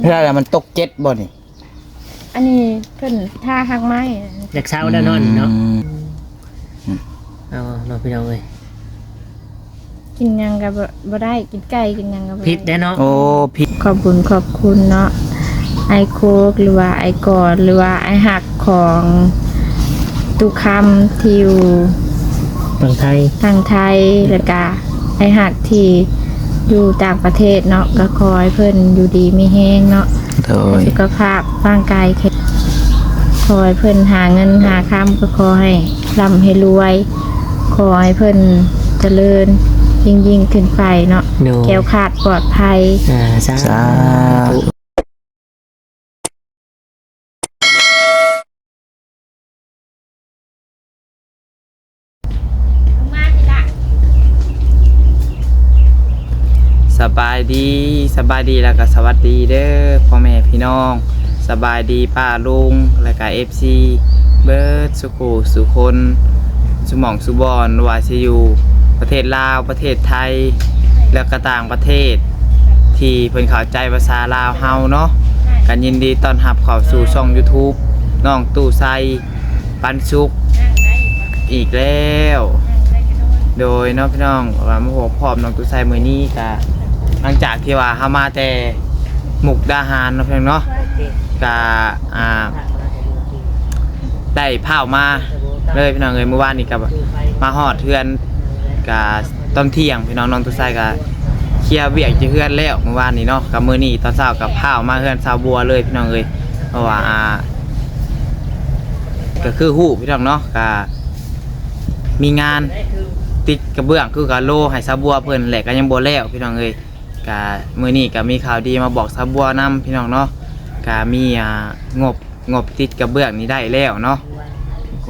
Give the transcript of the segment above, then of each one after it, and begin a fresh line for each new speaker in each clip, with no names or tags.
เวลาแล้วมันตกเจ็ดบ่นี่
อันนี้เพิ่นท่าหักไม้
เด็กเช้าแล้วนอนเนาะ
อืม
เอาเนาะพี่น้องเอ้ย
กินหยังก็บ่บ่ได้กินไก่กินหยังก็บ่ได้
พิษได้เนาะ
โอ้พี่
ขอบคุณขอบคุณเนาะไอโคกหรือว่าไอกอดหรือว่าไอหักของตุคำที่อยู่
ฝั่งไทย
ทางไทยแล้วก็ไอหักที่ อยู่ต่างประเทศเนาะก็ขอให้เพิ่นอยู่ดีมีแห้งเนาะ
โดย
สุขภาพร่างกายแข็งขอให้เพิ่นหาเงินหาค้ำก็ขอให้ร่ำให้รวยขอให้เพิ่นเจริญยิ่งยิ่งๆขึ้นไปเนาะ
โด
แก้วขาดปลอดภัย
อ่าสา
สาธุ บายดีสบายดีแล้วก็สวัสดีเด้อพ่อแม่พี่น้อง สบายดีป้าลุงแล้วก็เอฟซีเบิร์ดสุขูสุคนสุหมองสุบอนวาซิยูประเทศลาวประเทศไทย แล้วก็ต่างประเทศ ที่เพิ่นเข้าใจภาษาลาวเฮาเนาะกันยินดีต้อนรับเข้าสู่ช่อง YouTube น้องตู้ไซปันสุกอีกแล้ว โดยน้องพี่น้องว่ามาพบพร้อมน้องตุ้ไซมือนี้ก็ หลังจากที่ว่าเฮามาแต่หมุกดาหารเนาะพี่น้องเนาะก็อ่าได้เผามาเลยพี่น้องเอ้ยเมื่อวานนี้ก็มาฮอดเทือนก็ตอนเที่ยงพี่น้องน้องตุ้ไซก็เคลียร์เวียกจะเฮือนแล้วเมื่อวานนี้เนาะกับมื้อนี้ตอนเช้ากับเผามาเฮือนสาวบัวเลยพี่น้องเอ้ยเพราะว่าก็คือฮู้พี่น้องเนาะก็มีงานติดกระเบื้องคือกะโลให้ซาวบัวเพิ่นแหละก็ยังบ่แล้วพี่น้องเอ้ย กะมื้อนี้ก็มีข่าวดีมาบอกซาบัวนํพี่น้องเนาะกะมีอ่างบงบติดกระเบื้องนี้ได้แล้วเนาะ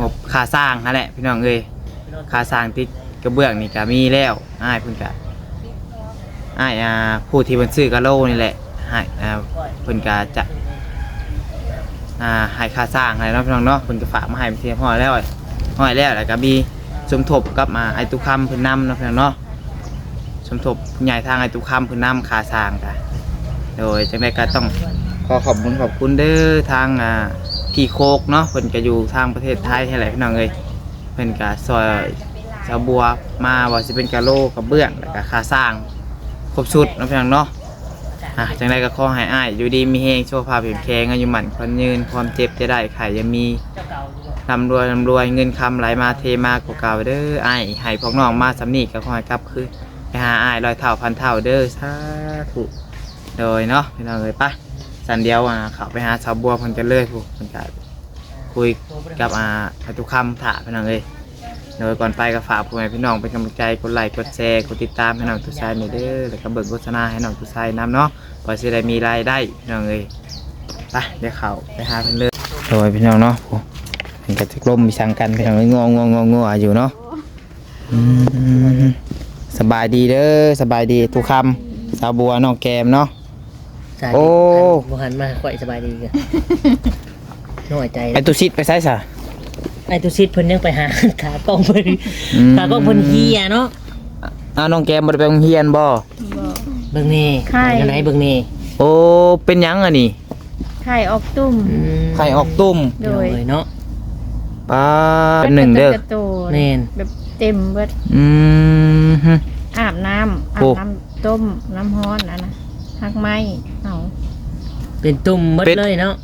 งบค่าสร้างนั่นแหละพี่น้องเอ้ยค่าสร้างติดกระเบื้องนี่ก็มีแล้วอ้ายเพิ่นก็อ้ายอ่าผู้ที่เพิ่นซื้อกะโลนี่แหละให้อ่าเพิ่นก็จะอ่าให้ค่าสร้างให้เนาะพี่น้องเนาะเพิ่นก็ฝากมาให้เทียบร้อยแล้วร้อยแล้วแล้วก็มีสมทบกับมาไอตุคำเพื้นนำเนาะพี่น้องเนาะ มทบผู้ใหญ่ทางไอตุคำพื้นน้ำคาสร้างกันโดยจังไดก็ต้องขอขอบคุณขอบคุณเด้อทางอ่าพี่โคกเนาะเพิ่นก็อยู่ทางประเทศไทยให้แหละพี่น้องเอ้ยเพิ่นก็ซอยชาวบัวมาว่าสิเป็นกะโลกับเบื้องแล้วก็คาสร้างครบชุดเนาะพี่น้องเนาะอะจังไดก็ขอให้อ้ายอยู่ดีมีแฮงโชคภาพเห็นแข็งอายุหมั่นคนยืนความเจ็บจะได้ไข่ยังมีร่ำรวยร่ำรวยเงินคำไหลมาเทมากกว่าเก่าเด้อไอ้ายให้พวกน้องมาสำนีก็ขอให้กลับคือ ไปหาไอ้ายรอยเท่าพันเท่าเด้อสาธุโดยเนาะพี่น้องเลยปะสันเดียวอะเขาไปหาสาวบัวเพิ่นกันเลยผู้เพิ่นก็คุยกับอ่าอาตุคำถาพี่น้องเลยโดยก่อนไปก็ฝากพ่อแม่พี่น้องเป็นกำลังใจกดไลค์กดแชร์กดติดตามให้น้องตุชายในอยเด้อแล้วก็เบิกโฆษณาให้น้องตุชายนำเนาะพอสิได้มีรายได้พี่น้องเลยไปเดี๋ยวเขาไปหาเพิ่นเลยโดยพี่น้องเนาะผู้มันก็จะกลมมีสังกันพี่น้องงงงงงงอยู่เนาะ สบายดีเด้อสบายดีทุกคำสาวบัวน้องแกมเนาะ
สาย
โอ้
บ่หันมาค่อยสบายดีกัน น้อยใจ
ไอตุชิดไปไซส์ะ
ไอ้ตุซิดเพิ่นยังไปหา ขากล้องเพิ่น
อืม
ขากล้องเพิ่นเฮียเนาะ
อ้าวน้องแกมบ่ได้ไปโรงเรียนบ่
เบิ่งนี่
ไข่
อยู่ไหนเบิ่งนี่
โอ้เป็นหยังอะนี่
ไข่ออกตุ่ม
อืม
ไข่ออกตุ่ม
โดย
เลยเนาะ
ป้าหนึ่งเด้อ
กระโต
แม่น
แบบ เต็มเบิด
อืมฮึ
อาบน้ำอา
โอ้
บน้ำต้มน้ำร้อนอันนะหักไม้เอา
เป็นตุ่มหมดเลยเนาะ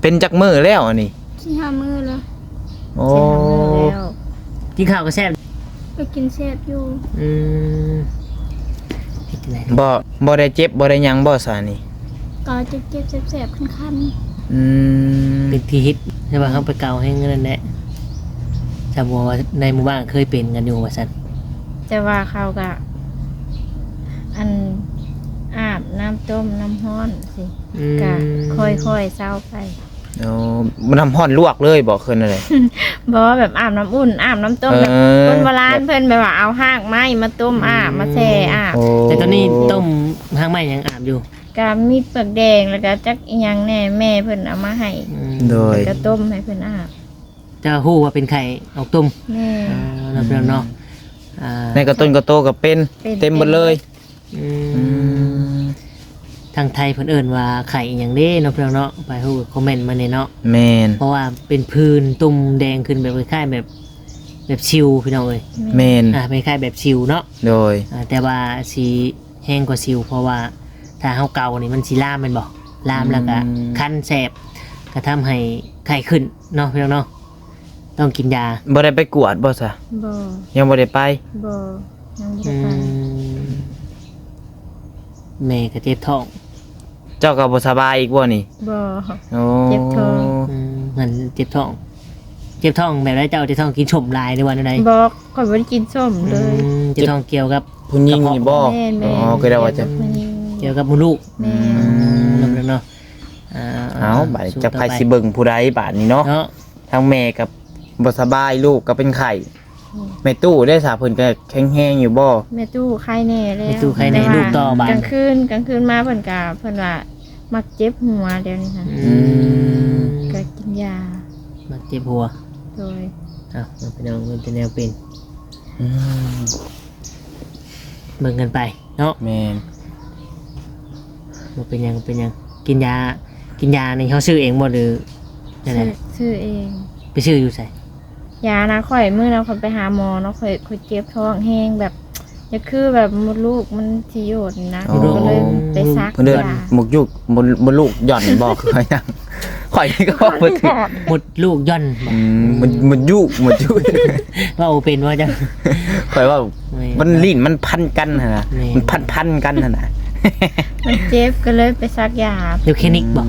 เป็นจักมือแล้วอันนี้
ที่ห้ามือแล้ว
โอ้
เจ็บมือแล้ว
กินข้าวก็แซ่บ
ไปกินเชฟอยู่
อืมเฮ็ดจังได๋
บ่บ่ได้เจ็บบ่ได้หยังบ่ซานี่
ก็เจ็บเจ็บๆแสบๆคัน
อืม
เป็นที่ฮิตใช่ป่ะเขาไปเกาให้เงินนั่นแหละ ชาวบัวว่าในหมู่บ้านเคยเป็นกันอยู่ว่าซั่น
แต่ว่าเขาก็อันอาบน้ำต้มน้ำร้อนสิ
อืม
ก็ค่อยๆเศร้าไป
โอ้มันทำฮ้อนลวกเลยบ่คืนอะไร
บอกว่าแบบอาบน้ำอุ่นอาบน้ำต้ม
เอ
แบบ
อ
คนโบราณเพิ่นแบบว่าเอาหากไม้มาต้มอาบมาแช่อาบ
โอ้
แต่ตอนนี้ต้มทางไม้ยังอาบอยู่
ก็มีเปลือกแดงแล้วก็จักอีหยังแน่แม่เพิ่นเอามาให้
อืม
โดย
ก็ต้มให้เพิ่นอาบ
จะฮู้ว่าเป็นไข่ออกตุ่ม
แม่
อ่าเราเป็นเนาะอ่า
ในกระต้นกระโตก็เป็น
เป็น
เต็มหมดเลย
อื
อื
ม
ม
แทางไทยเพิ่นเอิ้นว่าไข่อหย่างเด้เนาะพี่น้องเนาะไปฮู้คอมเมนต์มาเนี่ยเนาะ
แมน
เพราะว่าเป็นพื้นตุ่มแดงขึ้นแบบคล้ายๆแบบแบบชิวพี่น้องเอ้ย
แมน
อ่าเป็นคล้ายแบบชิวเนาะ
โดย
อ่าแต่ว่าสีแห้งกว่าชิว เพราะว่าถ้าเฮาเกานี่มันสิล่ามแมันบ่ล่ามแล้วก็คันแสบก็ทำให้ไข้ขึ้นเนาะพี่น้องเนาะ ต้องกินยา
บ่ได้ไปกวดบ่ซะ
บ่
ยังบ่ได้ไป
บ่ยังบ่
อื
ได้ไป
มแม่ก็เจ็บท้อง
เจ้าก็บ่สบายอีกบ่นี่
บ่
โอ้
เจ็บท้อง
อืมเหมือนเจ็บท้องเจ็บท้องแบบไรเจ้าเจ็บท้องกินชมลายในวันใด
บอกข่อยบ่ได้กินส้มเลย
อืมเจ็บท้องเกี่ยวกับ
ผู้หญิงนี่บ่
แม่นแม่
อ๋อก็ได้ว่าจะ
มัน
เกี่ยวกับมดลูก
แม่
อืมเนาะเนาะอ่า
เอาบาดนี้
สู้
จะ
ต่อ
ไปสิเบิ่งผู้ใดบาดนี้เนาะ
เนาะ
ทั้งแม่กับ บ่สบายลูกก็เป็นไข้แม่ตู้ได้สาเพิ่นก็แข็งแรงอยู่บ่
แม่ตู้ไข้แน่แล้ว
ไปตู้ใครในลูกต่อบาก
ลานงคืนกลางคืนมาเพิ่นก็เพิ่นว่ามักเจ็บหัวเดี๋ยวนี้ค่ะ
อืม
ก็กินยา
มาเจ็บหัว
โดย
อ้าวมันเป็นแนวมันเป็นแนวเป็น
อืม
เบิ่งกันไปเนาะ
แม่น
มันเป็นหยังเป็นหยังกินยา กินยาในเขาซื้อเองบ่หรือยังไง
ชื่อชื่อเอง
ไปซื้ออยู่ใส่
ยานะข่อยมื้อนั้นข่อยไปหาหมอเนาะข่อยข่อยเจ็บท้องแห้งแบบจะคือแบบมดลูกมันสิโยดนะก็เลยไปซัก
เพิ่นเดิน
ยา
หมกยุกบนบนลูกหย่อนบ่คือว่าหยังข่อยก็บ่ถึง
หมดลูกย่อนบ่
อืมมันมันยุกมันยุก
ว่าโอเป็นว่าจะ
ข่อยว่า
ไม่
มันลิ้นมันพันกันหั่นน่ะ
แม่
มันพันพันๆกันหั่นน่ะ
มันเจ็บก็เลยไปซักยา
เดี๋ยวคลินิกบ่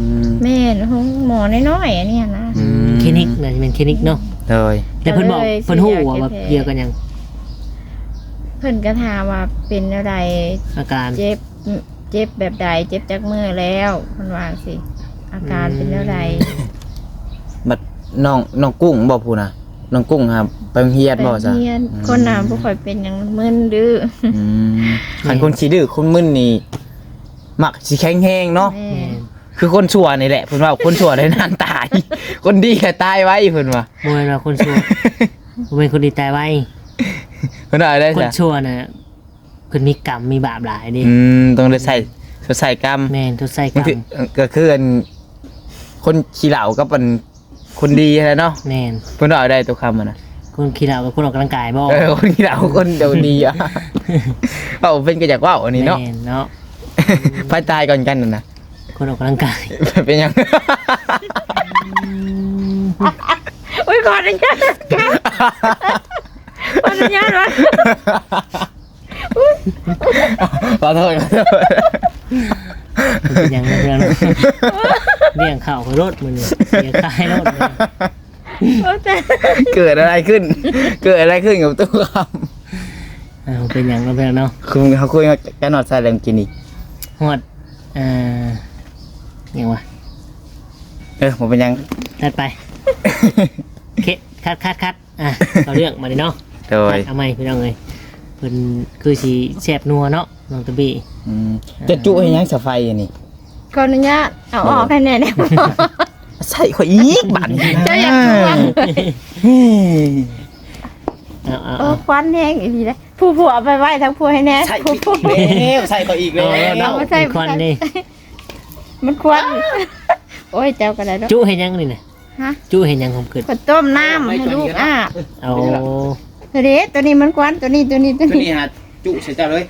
แม่นห้องหมอน้อยๆอันเนี้ยนะ
อืม
คลินิกน่าจะเป็นคลินิกเนาะ
เลย
แต่เพิ่นบอก
ก็เลย
เพิ่นฮู้
ซื้อยา
ว่า
แก้แพ้
เกี่ยวกันหยัง
เพิ่นก็ถามว่าเป็นอะไร
อาการ
เจ็บเจ็บแบบใดเจ็บจากมือแล้วเพิ่นว่าสิ อาการเป็นอะไร
บัดน้องน้องกุ้งบ่พูน่ะน้องกุ้งครับไปโรงเรียนบ่ซะ
เฮียนคนน้ำบ่ค่อยเป็นหยังมึนดื้อ
อืมคันคนขี้ดื้อคนมึนนี่มักสิแข็งแรงเนาะ
แม่
แม่น
คือคนชั่วนี่แหละเพิ่นว่าคนชั่วได้นานตาย คนดีก็ตายไว้เพิ่นว่า
บ่แม่นว่าคนชั่วบ่แม่นคนดีตายไว้
เพิ่นว่าได้
คน
จ้ะ
ชั่วน่ะเพิ่นมีกรรมมีบาปหลายเดิ
อืมต้องได้ใส่ใส่กรรม
แม่นทุกใส่กร
บาง
ร
ที
ม
ก็คืออันคนขี้เหล้ากับอันคนดีแหละเนาะ
แม่น
เพิ่นว่าได้ตัวคำอะนะ
คนขี้เหล้ากับคนออกกำลังกายบ่
เออคนขี้เหล้าคนเดียวดีอะ เอาเป็นก็อยากว่าอันนี้เนาะ
แม่เนาะ
ไปตายก่อนกันน่ะนะ
คนออกกำลังกาย
เป็นยัง
อุ้ยขออนุญาตขออนุญาตวะ
ขอโทษขอโทษ
มันเป็นหยังไงเรื่องเลี้ยงข้าวกับรถมื้อนี้เสียค่ายรถมื้อนี้
โอ้แต่
เกิดอะไรขึ้น เกิดอะไรขึ้นกับตู้ค
อ้าวเป็นหยังเนาะเพื่อนเนาะำ
คุณเขาคุยกันหนอดใส่แรงกินอีก
ฮอดอ่าห ยังวะ
เออผมเป็นยัง
ตัดไปเคคัดคัดคัดอะเอาเรื่องมาเลยเนาะ
โดย
เอาใหม่พี่น้องเลยเพิ่นคือสิแซ่บนัวเนาะน้องตะบี้
อืมจะจุให้ยังสะไฟอันนี้
ขออนุญาตเอาออกให้แน่ได้บ่
ใส่ข่อยอีกบัดนี้
เจ้าอยากทวง
เฮ้ย
เอาเอา
โอ้
เอา
ควันแห้งอีกทีแล้วผู้ผัวเอาไปไว้ทั้งผัวให้แน่
ใส่
ผู้
อีก
ผัว
แล้วใส่ข่อยอีกแล้
เอาเอา
ว
เอา
ใส่
อีกคนนี่
มันควันโอ้ยเจ้าก็ได้ดอก
จุเห็นยังนี่น่ะ
ฮะ
จุเห็นยังผมเกิด
ก็ต้มน้ำให้ลูกอะ
เอา
เด็ตัวนี้มันควันตัวนี้ตัวนี้ตัว
ตัว
นี้
นี้ฮะจุใส่เจ้าเลย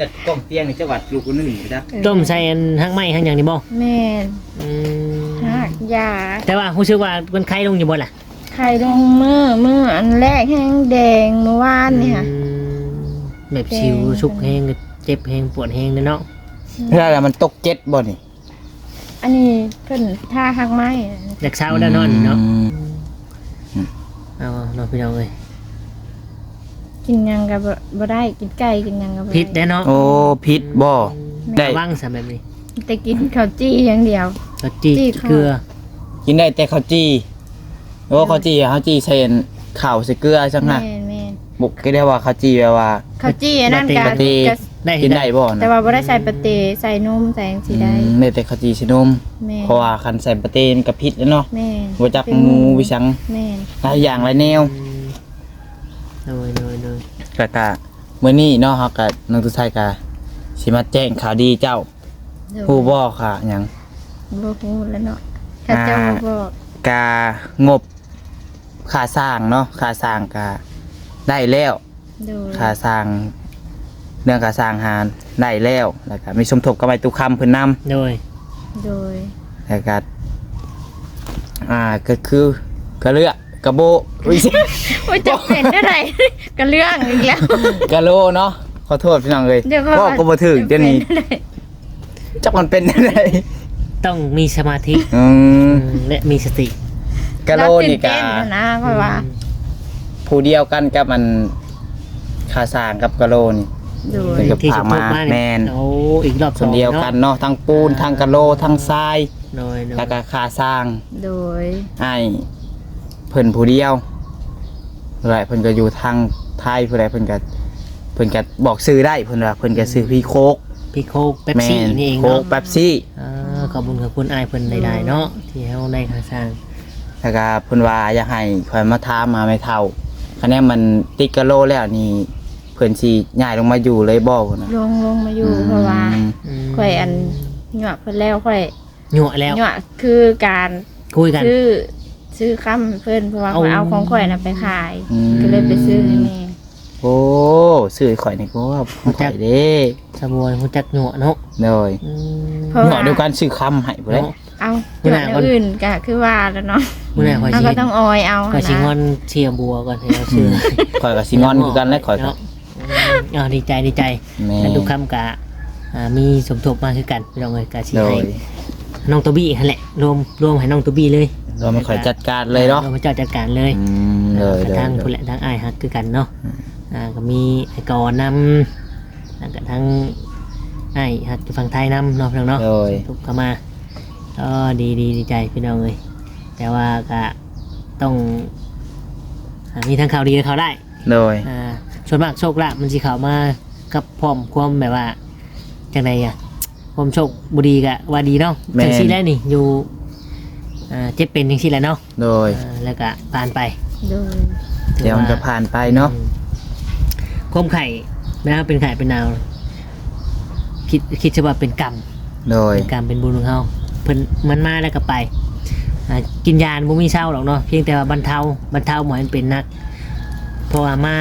ดัดกล้องเตียงนี่จังหวัดลูกคนหนึ่งไปจ้ะ
ต้มใส่อันทั้งไม้ทั้งอย่างนี่บ่
แม่น
อืม
หักยา
แต่ว่ารู้สึกว่ามันไข้ลงอยู่บ่ล่ะ
ไข่ลงมือมืออันแรกแห้งแดงเมื่อวานนี่ค่ะ
อืมแบบชิวชุกแห้งเจ็บแห้งปวดแห้งเด้อเนาะ
เวลามันตกเจ็ดบ่นี่
อันนี้เพิ่นท่าหักไม้
อยากเช้าแล้วนอนนี่เนาะ
อืม
เอาเนาะพี่น้องเอ้ย
กินหยังกับบ่ได้กินไก่กินหยังกับบ่ไพิ
ษได้อเนาะ
โอ้พิษบ่ได้
ระวังซะแบบนี้
แต่กินข้าวจี้อย่างเดียว
ก็จี
จี้ข้าว
เกลือ
กินได้แต่ข้าวจี้โอ้ข้าวจี้ข้าวจี้ใส่ข้าวใส่เกลือจัง
แม่
ฮะ
นแม่น
บุกก็ได้ว่าข้าวจี้แปลว่า
ข้าวจี้อันนั่น
ป
กั
ก
น
ติ
ได้
กินได้บ่
แต่
นะ
ว่าบ่ได้ใส่ปะเตใส่นมใส่จังซี่ได้
อืมได้แต่ข้าวจี้สินม
แม่น
เพราะว่าคันใส่ปลาเต้มันก็พิษแล้วเนาะ
แม่น
บ่จักหมูวิสัง
แม่น
หลายอย่างหลายแนว
โดยโดยโดย
กะกะมื้อนี้เนาะเฮาก็น้องตุไทยกะสิมาแจ้งข่าวดีเจ้า
โดย
ฮู้บ่ค่ะหยัง
บ่ฮู้แล้วเนาะถ้าเจ้าบ่บอก
กางบค่าสร้างเนาะค่าสร้างกาได้แล้ว
โดย
ค่าสร้าง เรื่องค่าสร้างหารได้แล้วแล้วก็มีสมทบกับไม้ตุคำเพิ่นนำ
โดย
โดย
แล้วก็อ่าก็คือกระเลือกกระโบอุ้ย
โอ้ยจะเป็นได้ไรก็เรื่องอีกแล้ว
กะโลเนาะขอโทษพี่น้องเลย
เดี๋ยว
ก็ก็บ่ถึงเดี๋ยวนี้
จะเป็นได้ไร
จักมันเป็นได้
ต้องมีสมาธิ
อืม
อืมและมีสติ
กะโลนี่กะ
เราตื่เต้นะเพราะว่า
ผู้เดียวกันกับมันคาสร้างกับกะโลนี่
โดย
เป็นกับ
ที่
พา
จะพ
มา
บมา
แม
เนี่ย
น
โอ้อีกรอบส
ส่
อ
วน
ง
เดียวกัน
เนาะ
เนาะทั้งปูนทั้งกะโลทั้งทราย
โดยโดย
แล้วก็คาสร้าง
โดย
ไอ้เพิ่นผู้เดียวไรเพิ่นก็อยู่ทางไทยผู้ใดเพิ่นก็เพิ่นก็บอกซื้อได้เพิ่นว่าเพิ่นก็ซื้อพี่โคก
พี่โคกเป๊ป
แม
ซี่
น
นี่เอง
โค
เนาะ
กเป๊ปซี่
อ่าขอบคุณขอบคุณอายเพิ่นใดๆเนาะที่เฮาได้ค่าสร้าง
แล้วก็เพิ่นว่าอยากให้ข่อยมาทามมาไม่เท่าคะแนนมันติดกะโลแล้วนี่ เพิ่นสิย้ายลงมาอยู่เลยบ่พุ่นน่ะ
ลงลงมาอยู่เพราะว่า
อืม
ม
ข่อยอันหยวกเพิ่นแล้วข่อย
หยั่วแล้ว
หยวกคือการ
คุยกัน
ซื้อซื้อคำเพิ่นเพราะว่า
เอา
ข่อยเอาของข่อยน่ะไปขาย
อืม
ก็เลยไปซื้อให้แม่
โอ้ซื้อให้ข่อยนี่ก็ว่าของข่อยเด้
สบวยฮู้จักหยั่วเนาะ
เลย
อืม
เพราะ
เห
ว่า
มาะเดียวกันซื้อคำให้บ่ได้
เนาะ
เอา
มื้
ห
อ
ยว
ห
ก
น้า
แน
ก่อ
วนอื่นก็คือว่าแล้วเนาะ
มื้อหน้าข่อย
เรา
สิ
ก็ต้องออยเอา
ข่อยสิงอ
นะ
นเชียร์บัวก่อนให้เราชื่อ
ข่อยก็สิงอนคือกันและข่อยก็
เนาะ อืมอ่าดีใจดีใจ
แม่
แล้วทุกคำกะอ่ามีสมทบมาคือกันพี่น้องเอ้ยกะสิ
โด
ให้
ย
น้องตัวบี้นั่นแหละรวมรวมให้น้องตัวบี้เลย
เราไม่ค่อยจัดการเลยเนาะ
รวมให้เจ้าจัดการเลย
อืมเลย
ก
เล
ระ
ย
ทั่ง
เล
ผู้
ย
แหละทั้งอ้ายฮักคือกันเนาะ อ่าก็มีไอ้กอนนำแล้วก็ทั้งไอ้ายฮักอยู่ฝั่งไทยนำเนาะพี่น้องเนาะ
เลย
ทุกเข้ามาก็ดีดีดีใจพี่น้องเลยแต่ว่าก็ต้องอ่ามีทั้งข่าวดีและข่าวได้
เลย
อ่า ส่วนมากโชคลาภมันสิเข้ามากับพร้อมความแบบว่าจังไดอะความโชคบุดีกะว่าดีเนาะจังซี่แล้วนี่อยู่อ่าเจ็บเป็นจังซี่แหละเนาะ
เลย
อ่าแล้วก็ผ่านไป
โดย
ถือ
เดี๋ยวมันจะผ่านไปเนาะ
อืมความไข่นะครับเป็นไข่เป็นนาวคิดคิดซะว่าเป็นกรรม
เลย
เป็นกรรมเป็นบุญของเขาเพิ่นมันมาแล้วก็ไปอ่ากินยาบ่มีเศร้าหรอกเนาะเพียงแต่ว่าบรรเทาบรรเทาหมอให้เป็นนักเพราะว่ามา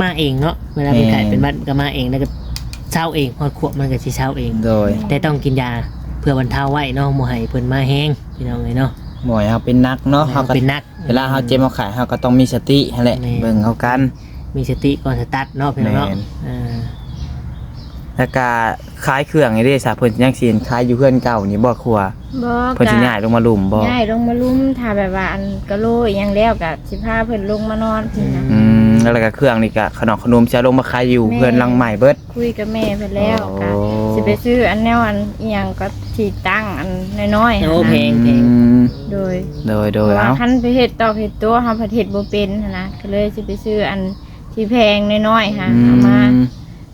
มาเองเนาะเวลาเป็นไข่เป็นบัดก็มาเองแล้วก็เศร้าเองพอขวบมันก็สิเศร้าเอง
เลย
แต่ต้องกินยาเพื่อบรรเทาไว้เนาะหมอให้เพิ่นมาแห้งพี่น้องเลยเนาะ
หมวยเขาเป็นนักเนาะเขาก็
เป็นนัก
เวลาเขาเจ็บเขาขายเขาก็ต้องมีสตินั่นแหละ
แม่
เบิ่งเขากัน
มีสติก่อนสตาร์ทเนาะพี่น้องเนาะ
แม่น
อ่า
แล้วก็ขายเครื่องนี่เด้ซะเพิ่นยังสิขายอยู่เพื่อนเก่านี่บ่ครัว
บ่
เพิ่นสิย้ายลงมาหลุมบ่
ง่ายลงมาลุ่มถ้าแบบว่าอันกะโลอีหยังแล้วก็สิพาเพิ่นลงมานอนพี่นะ
อืม แล้วก็เครื่องนี่ก็ขนมขนมจะลงมาขายอยู่
แม่
เพื่อนหลังใหม่เบิด
คุยกับแม่เพิ่นแล้ว
โอ้
ก็สิไปซื้ออันแนวอันอีหยังก็ที่ตั้งอันน้อยๆ
โอ้
หั้น
เพล
นะ
งเพลง
อืม
โดย
โดยโด
เพ
ย
ราะว่า
เอา
คันไปเฮ็ดตอกเฮ็ดตัวเฮาประเฮ็ดบ่เป็นหั้นนะก็เลยสิไปซื้ออันที่แพงน้อยๆค่ะเอามา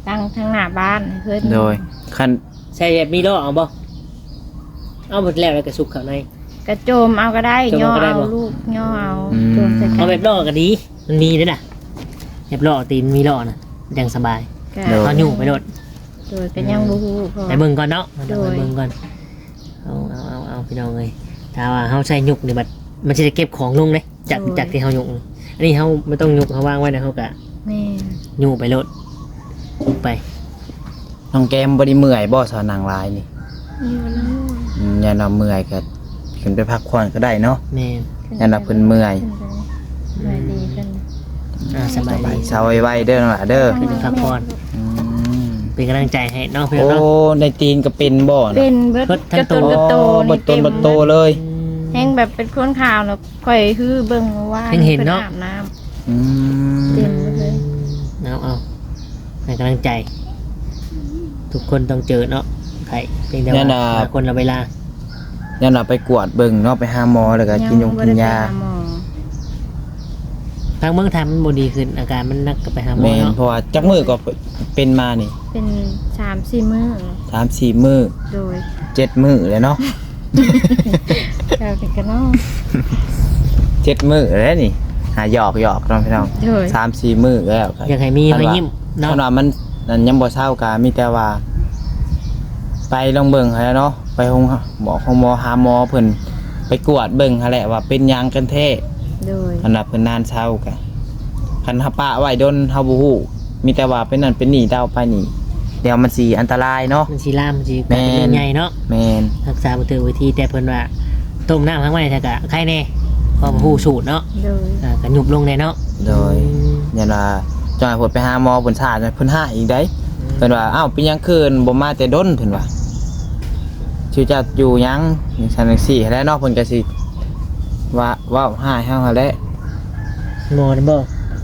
ตั้งทางหน้าบ้านให้เพิ่น
โดยคัน
ใช่แบบมีล้อเอาบ่เอาหมดแล้วแล้วก็สุกข้างใน
กระโจมเอาก็ได้
โจม
ย่อ
เอาก็ได้
เอา
บ่
ลูกย่อเอา
อืม
โจมใส่กั
เอา
น
แบบล้อก็ดี มันมีด้วยนะ แบบล้อตีนมีล้อนะยังสบาย
ก็
โดย
เอาอยู่ไปโดด
โดยก็ยังบ่ฮู้เพราะ
ไป
ว่า
เบิ่งก่อนเนาะมา
โด
ไป
ย
เบิ่งก่อน เอาเอาเอาเอาพี่น้องเลยถ้าว่าเฮาใช้ยุกนี่บัดมันจะเก็บของลงเลยจากจากที่เฮายุกนี่อันนี้เฮาไม่ต้องยุกเฮาวางไว้นะเฮากะ
แม่
ยุกไปโลดยุกไป
น้องแกมบ่ได้เมื่อยบ่สาวนางลายนี่
อยู่แล้ว
อืมอย่านอนเมื่อยก็ขึ้นไปพักผ่อนก็ได้เนาะ
แม่น
ยันว่าเพิ่นเมื่อย
ขึ้นไปสบายดีขึ้น
อ่าสบายดี
เช้าไว้ๆเด้อน้องหล่ะเด้อ
ขึ้นไปพักผ่อน
อืม
เป็นกำลังใจให้เนาะพี่น้
โอ้
องเนาะ
ในตีนก็เป็นบ่
เป็
นะ
นเบิด
เบิดทั้
ก
ง
ระตุน
ตัว
กระโต
อ๋อบ่ต้นบ่โตเลย
แห้งแบบเป็นคนข่าวแล้วค่อยฮือเบิ่งว่า
เพิ่งเห็นเนาะ
พิ่อาบน้ำ
อืม
เต็มหมดเลย
เอาเอาให้กำลังใจ ทุกคนต้องเจอเนาะใครเพียงแต่ว่าหาคนละเวลา
ยันว่าไปกวดเบิ่งเนาะไปหาหมอแล้วก็กินยง
บ่
กิน
ได้ไป
ยา
หหมอ
ทางเมืองไทยมันบดีขึ้นอาการมันนักก็ไปหาหมอ
แม่น
เนาะ
เพราะว่าจักมือก็เป็นมานี่
เป็นสามสี่มื้อ
สามสี่มือ
โดย
เจ็ดมือเลยเนาะ
แต่เป็นกันเนาะ
เจ็ดมือแล้วนี่หาหยอกหยอกน้องพี่น้อง
โดย
สามสี่มือแล้วครับ
อยากให้มีรอยยิ้มเนาะ
ถ้าว่ามันนั่นยังบ่เศร้ากามีแต่ว่า ไปลองเบิ่งให้เนาะไปห้องหมอของหมอหาหมอเพิ่นไปกวดเบิ่งหั่นแหละว่าเป็นหยังกันแท้
โดย
อันน่ะเพิ่นนานเช้ากะคันเฮาปะไว้ดนเฮาบ่ฮู้มีแต่ว่าเป็นนั่นเป็นนี่ดาวไปนี่เดี๋ยวมันสิอันตรายเนาะ
มันสิลามมันสิก
แม่
ลายเป็น
น
เรื่องใหญ่เนาะ
แม่น
รักษาบ่ถือวิธีแต่เพิ่นว่าต้มน้ำทั้งไว้ถ้าก็ใครแน่เพอผู้สูตรเนาะ
โดย
อ่าก็ยุบลงแน่เนาะ
โดยยันว่าจอยเพิ่นไปหาหมอเพิ่นซ่าเพิ่นหาอีกได้เพิ่นว่าอ้าวเป็นหยังคืนบ่มาแต่ดนเพิ่นว่าชื่อจะอยู่หยังจังซั่นจังซี่แล้วเนาะเพิ่นก็สิ ว่าเว้าหาให้เฮาหั่นแหละ
หมอนี่บ่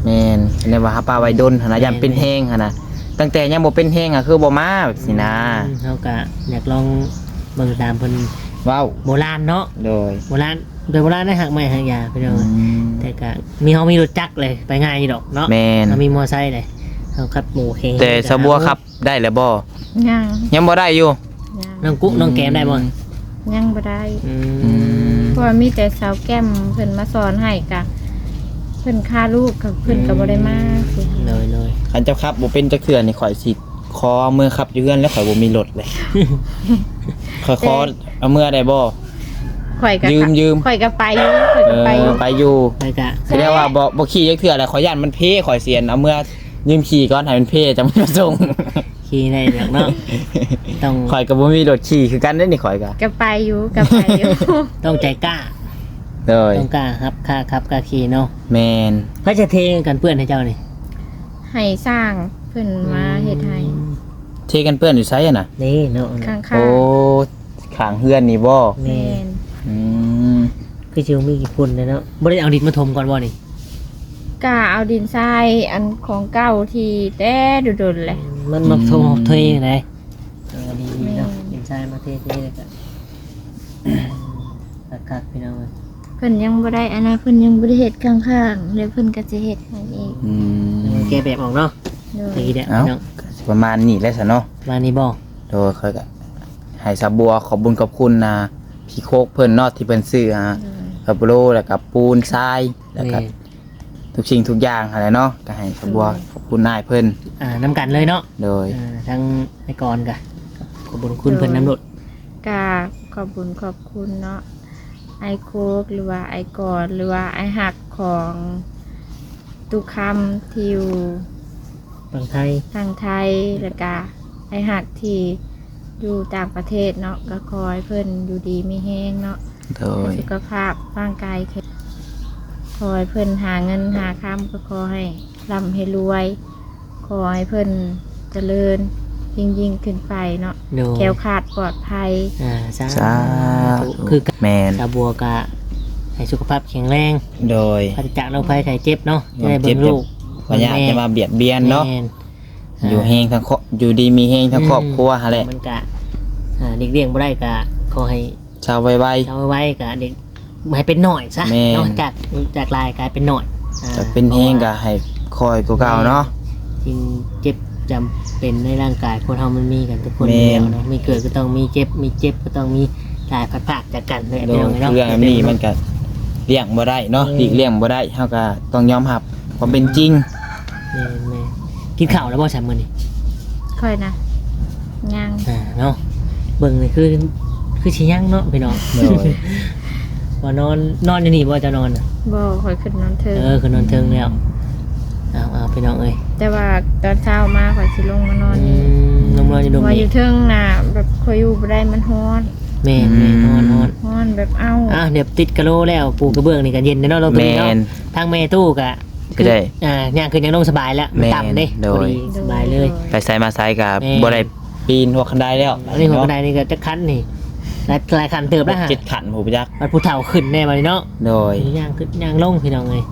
แม่นอันนี้ว่าหาปลาไว้ดนหั่นนะยันเป็นแห้งหั่นน่ะตั้งแต่ยังบ่เป็นแห้งอะคือบ่มาแบบนี้นะ
อืมเฮาก็อยากลองเบิ่งตามเพิ่น
เว้า
โบราณเนาะ
โดย
โบราณโดยโบราณได้หักไม้หักยาพี่น้อง
อืม
แต่ก็มีเฮามีรถจักรเลยไปง่ายอยู่ดอกเนาะ
แม่น
เฮามีมอไซค์เลยเฮาขับหมูเฮง
แต่สะบัวครับได้แล้วบ่
ยัง
ยังบ่ได้อยู่
ยัง
น้องกุ๊กน้องแก้มได้บ่
ยังบ่ได้
อื
อื
ม
ม
เพราะว่ามีแต่สาวแก้มเพิ่นมาสอนให้กะเพิ่นค่าลูกกับเพิ่นก็บ่ได้มาสิ
เลยเลย
คันเจ้าครับบ่เป็นจักเทื่อนี่ข่อยสิขอเอามือขับอยู่เฮือนแล้วข่อยบ่มีรถเลยข่อยขอเอามือได้บ่
ข่อยก็
ยืมยืม
ข่อยก็ไปอยู่ข่อย
เอ
ก็ไปอ
อยู่ไปอยู่
ไปกะ
แสดงว่าบ่บ่ขี่จักเทื่อแล้วข่อยย่านมันเพ่ข่อยเสียนเอามือยืมขี่ก่อนให้มันเพ่จะมาส่ง
ขี่ได้ดอกเนาะต้อง
ข่อยก็บ่มีรถขี่คือกันเด้นี่ข่อยก็
ก็ไปอยู่ก็ไปอยู่
ต้องใจกล้า
เลย
ต้องกล้าครับค่าครับกล้าขี่เนาะ
แม่น
เพื่อจะเทกันเปื้อนให้เจ้านี่
ให้สร้างเพิ่นมาเฮ็ดให้
เทกันเปื้อนอยู่ไสอะน่ะ
นี่เนาะ
ข้าง
โอ้ข้างเฮือนนี่บ่
ๆแม่น
อืม
คือชิวมีกี่คนเลยเนาะบ่ได้เอาดินมาถมก่อนบ่นี่
กะเอาดินทรายอันของเก่าที่แต่โดนๆแหละ
มันมาถมเทไหนเออดีๆเนาะดินทรายมาเทเทเลยกันคักๆพี่น้องเอ้ย
เพิ่นยังบ่ได้อันนั้นเพิ่นยังบ่ได้เฮ็ดข้างๆเดี๋ยวเพิ่นก็จะเฮ็ดให้อีก
อืม
แกะแบบออกเนาะ
โดย
ทีเดียว
เอ้า
เนาะ
ก็สิประมาณนี้แหละซะเนาะ
มานี่บ่
โดยค่อยก็ให้สาบัวขอบบุญขอบคุณนะพี่โคกเพิ่นเนาะที่เพิ่นซื้อฮะกับโลแล้วก็ปูนทรายแล้วก็
นี่
ทุกสิ่งทุกอย่างอะไรเนาะก็ให้สาบัวขอบคุณนายเพิ่น
อ่าน้ำกันเลยเนาะ
โดย
อ่าทั้งไอ้กรกะขอบคุญคุณเพิ่นน้ำรด
กาขอบคุญขอบคุณเนาะไอโคกหรือว่าไอกอดหรือว่าไอหักของตุกคำที่อยู่
ฝั่งไทย
ทางไทยแล้วก็ไอหักที่อยู่ต่างประเทศเนาะก็คอยเพิ่นอยู่ดีมีแห้งเนาะ
โดย
สุขภาพร่างกายแข็ง คอยเพิ่นหาเงินหาค้ำก็ขอให้ร่ำให้รวย ขอให้เพิ่นเจริญยิ่งยิ่งขึ้นไปเนาะ
โดย
แคล้วคลาดปลอดภัย
อ่าสา
สา
ธุ
ธุ
คือ
แมน
ชาวบัวกะให้สุขภาพแข็งแรง
โดย
ปราศจากโรคภัยไข้เจ็บเนาะจะได้
เจ็
เบิ่
บ
งลูก
พยาจะมาเบียดเบียนเนาะ
แม่า
อยู่เฮงทั้งครอบอยู่ดีมีเฮงทั้งครอบครัวหั่นแหละ
มันกะอ่าเด็กเลี้ยงบ่ได้กะขอให้
ชาวไว
ชาวไว้กะเด็ก ให้เป็นหน่อยซะ
แม่น
เนาะจากจากลายกลายเป็นหน่อยอ่า
ๆจะเป็นเฮงก็ให้คอยกว่าเก่าเนาะ
จริงเจ็บจำเป็นในร่างกายคนเฮามันมีกันทุกคน
แม่
อยู่
น
แล้วเนาะมีเกิดก็ต้องมีเจ็บมีเจ็บก็ต้องมีหลายพัดพรากจากกันเลย
โด
พี่
ย
น้องเนาะ
เรื่องอันนี้มันก็เลี้ยงบ่ได้เนาะหลีกเลี่ยงบ่ได้เฮาก็ต้องยอมรับความเป็นจริง
แม่นแม่นกินข้าวแล้วบ่ใช่มื้อนี้
ค่อยนะยัง
อ่าเนาะเบิ่งนี่คือคือสิยังเนาะพี่น้อง
โดย
ว่านอนนอนอยู่นี่บ่จะนอนน่ะ
บ่ค่อยขึ้นนอนเธอ
เออคือนอนเทิงแล้วเอาเอาพี่น้องเอ้ย
แต่ว่าตอนเช้ามาค่อยสิลงมานอน
อื
นี่
มนอนนอนอยู่ดม
ว่าอ
นี่
ยู่เทิงน่ะแบบค่อยอยู่บ่ได้มันร้อน
แม่นแม่นนอนนอน
ร้อนแบบเอ้า
อะเดี๋ยวติดกะโหลแล้วปูกระเบื้องนี่ก็เย็นเนาะเราตัว
แม
นี้เนาะ
น
ทางแม่ตู้ก็
ก็ได้
อ่าย่างขึ้นยังลงสบายแล้วมัน
แม่น
ต่ำเด้
โดย
พอดีสบายเลย
ไปใส่มาใส่กับ
แม่
บ่ได้ปีนหัวคันไดแล้ว
อันนี้หัวกระไดนี่ก็จะคันนี่ หลายหลายคันเติบแล้วฮะ
เจ็ดขันผมไปยัก
มันผู้เฒ่าขึ้นแน่มาเลยเนาะ
โดย
ย่างขึ้นย่างลงพี่น้องเลย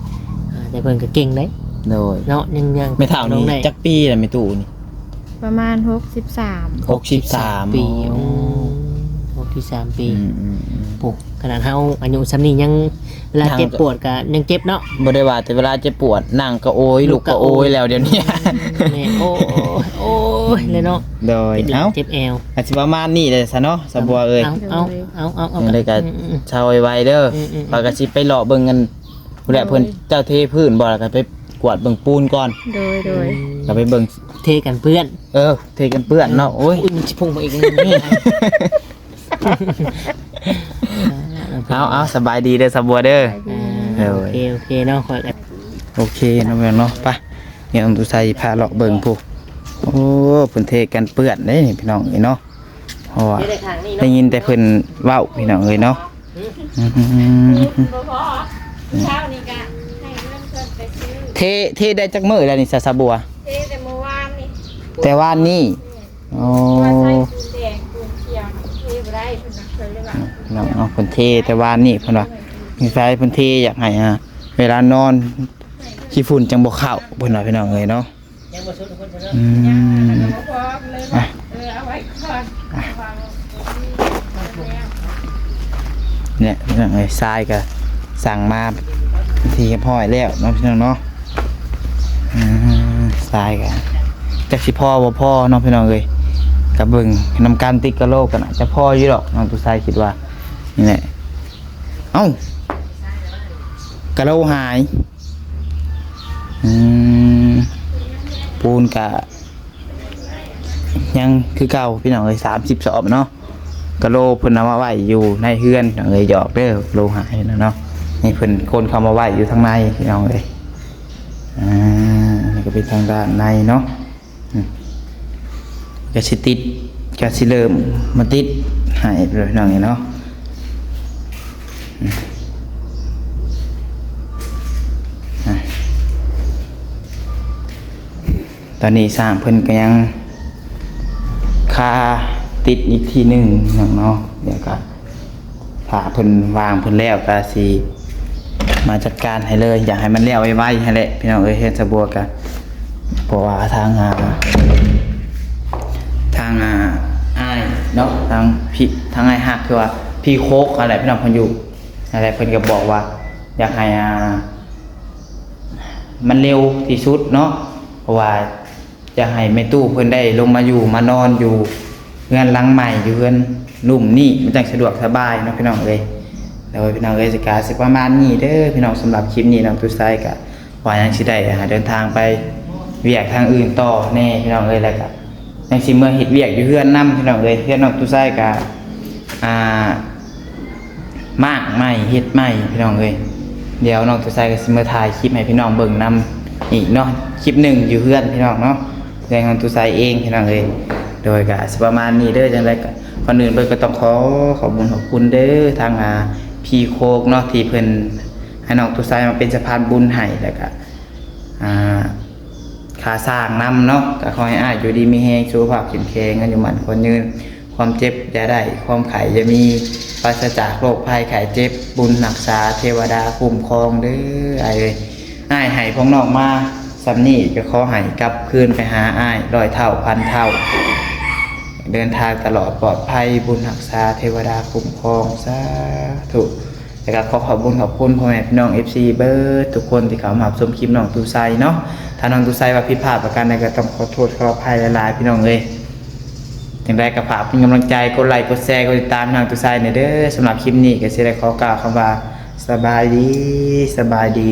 อ่าแต่เพิ่นก็เก่งเด้
โดย
เนาะยังยัง
ไม่เท่า
ล
นี้
งได้
จักปีแล้วไม่ตู่นี่
ประมาณ63
หกสิบสาม
ปีอ๋อหกสิบสามปี
อืมอืมอืม
โอ้ขนาดเฮาอายุซ้ำนี้ยัง เวลา
ยัง
เจ็บปวดก็ยังเจ็บเนาะ
บ่ได้ว่าแต่เวลาเจ็บปวดนั่งก็โอย
ลู
ลู
ก
ก
ก็
ก็
โอ
โอยยแล้วเดี๋ยวนี้
แม่โอ้ยโอ้ยเลยเนาะ
โดย
เจ็บหลั
เอ้าง
เจ็บแอว
อาจสิประมาณนี้เลยซะเนาะสะบัวเอ้ย
เอาเอาเอาเอาเอา
ยังได้ก็
อืมอืม
ชาวไวๆเด้ออ
มอืม
ปากกสิไปเลาะเบิ่งกันผู้ใดเพิ่นเจ้าเทพื้นบ่แล้วก็ไปกวาดเบิ่งปูนก่อน
โดยโดย
ก็ไปเบิ่ง
เทกันเพื่อน
เออ เทกันเปื้อนเนาะโอ้ย
อุ้ยมันชิพุ่งมาอีกแล้วนี่
เอาเอาสบายดีเด้อสบัวเด้อ
อ่าโอเคโอเคเนาะขอกัน
โอเคน้องแมวเนาะไปเนี่ยต้องตุใส่พาเลาะเบิ่งผู้โอ้เพิ่นเทกันเปื้อนเด้นี่พี่น้องเอ้ยเนาะเพราะว่า
ไม่ได้ข้างนี้
ได้
เนาะ
ยินแต่เพิ่นเว้าพี่น้องเอ้ยเนาะอืม
เช้านี้กะให้เงินเพิ่นไปซื้อ
เทเทได้จักมื้อแล้วนี่ซะสบัว
เทแต่เมื่อวานนี่
แต่ว่านี่โอ้
ว่าใส่ น้
องเอาเพิ่นเทแต่ว่านี่เพิ่นว่ามีไฟเพิ่นเทอยากให้อะเวลานอนขี้ฝุ่นจังบ่เข้าเพิ่นว่าพี่น้องเอ้ยเนาะ
เนาะ
อืม
บ่พอเลยว่าเออเอาไว้ก่อนวางแล้ว
เนี่ยพี่น้องเอ้ยทรายก็สั่งมาทีเรียบร้อยแล้วเนาะพี่น้องเนาะอืมทรายก็จักสิพ่อบ่พ่อเนาะพี่น้องเอ้ยก็เบิ่งนำการติดกะโลกกันอาจจะพ่ออยู่ดอกน้องตุทรายคิดว่า นี่แหละ เอ้ากระโลหายอืมปูนกะ ยังคือเก่าพี่น้องเอ้ย30สอบเนาะกะโลเพิ่นเอามาไว้อยู่ในเฮือนพี่น้องเอ้ยหยอกเด้อโลหายนะเนาะนี่เพิ่นคนเข้ามาไว้อยู่ทางในพี่น้องเอ้ยอ่านี่ก็เป็นทางด้านในเนาะอืมก็สิติดก็สิเริ่มมาติดให้พี่น้องเนาะอืมอะ ตอนนี้สร้างเพิ่นก็ยังคาติดอีกทีหนึ่งน้องเนาะเดี๋ยวก็ถ้าเพิ่นวางเพิ่นแล้วก็สิมาจัดการให้เลย อยากให้มันแล้วไวๆให้แหละพี่น้องเอ้ยเฮ็ดสะบัวกันเพราะว่าทางอ่าทางอ่าอ้ายเนาะทางพี่ทางไอ้ายฮักคือว่าพี่โคกอะไรพี่น้องเพิ่นอยู่อะไรเพิ่นก็บอกว่า อยากให้อ่ามันเร็วที่สุดเนาะเพราะว่า จะให้แม่ตู้เพิ่นได้ลงมาอยู่มานอนอยู่เรือนหลังใหม่อยู่เรือนนุ่มนี่มันจังสะดวกสบายเนาะพี่น้องเอ้ยแล้วพี่น้องเอ้ยสิกาสิประมาณนี้เด้อพี่น้องสำหรับคลิปนี้น้องตุ้ยไซก็ว่ายังสิได้หาเดินทางไปเวียกทางอื่นต่อแน่พี่น้องเอ้ยแล้วก็ยังสิเมื่อเฮ็ดเวียกอยู่เฮือนนํพี่น้องเอ้ยเฮือนน้องตุ้ยไซก็อ่ามากไม่เฮ็ดไม่พี่น้องเอ้ยเดี๋ยวน้องตัวใส่ก็สิเมาถ่ายคลิปให้พี่น้องเบิ่งนํอีกเนาะคลิปหนึ่งอยู่เพื่อนพี่น้องเนาะ แรงของตัวใสเองพี่น้องเอ้ยโดยก็ประมาณนี้เด้อจังไดก็ก่อนอื่นเบิ่งก็ต้องขอขอบคุณขอบคุณเด้อทางอ่าพี่โคกเนาะที่เพิ่นให้น้องตัวใสมาเป็นสะพานบุญให้แล้วก็อ่าขาสร้างนำเนาะก็ขอให้อาอยู่ดีมีแฮงสุขภาพแข็งแรงกันอยู่หมันคนยืนความเจ็บอย่าได้ ความไข่จะมีปราศจากโรคภัยไข้เจ็บ บุญรักษา เทวดาคุ้มครองเด้อไอ้ายเอ้ยอ้ายให้พองนอกมา สำนี่ก็ขอให้กลับคืนไปหาอ้ายร้อยเท่าพันเท่า เดินทางตลอดปลอดภัยบุญรักษาเทวดาคุ้มครองสาธุแล้วก็ขอขอบคุญขอบคุณพ่อแม่พี่น้อง FC เบิร์ดทุกคนที่เขามาชมคลิปน้องตูไซเนาะถ้าน้องตูไซว่าผิดพลาดประการใดก็ต้องขอโทษขออภัยหลายๆพี่น้องเอ้ยอย่างไรก็ฝากเป็นกำลังใจกดไลค์กดแชร์กดติดตามน้องตูไซหน่ยเด้อสำหรับคลิปนี้ก็สิได้ขอกล่าวคำว่าสบายดีสบายดี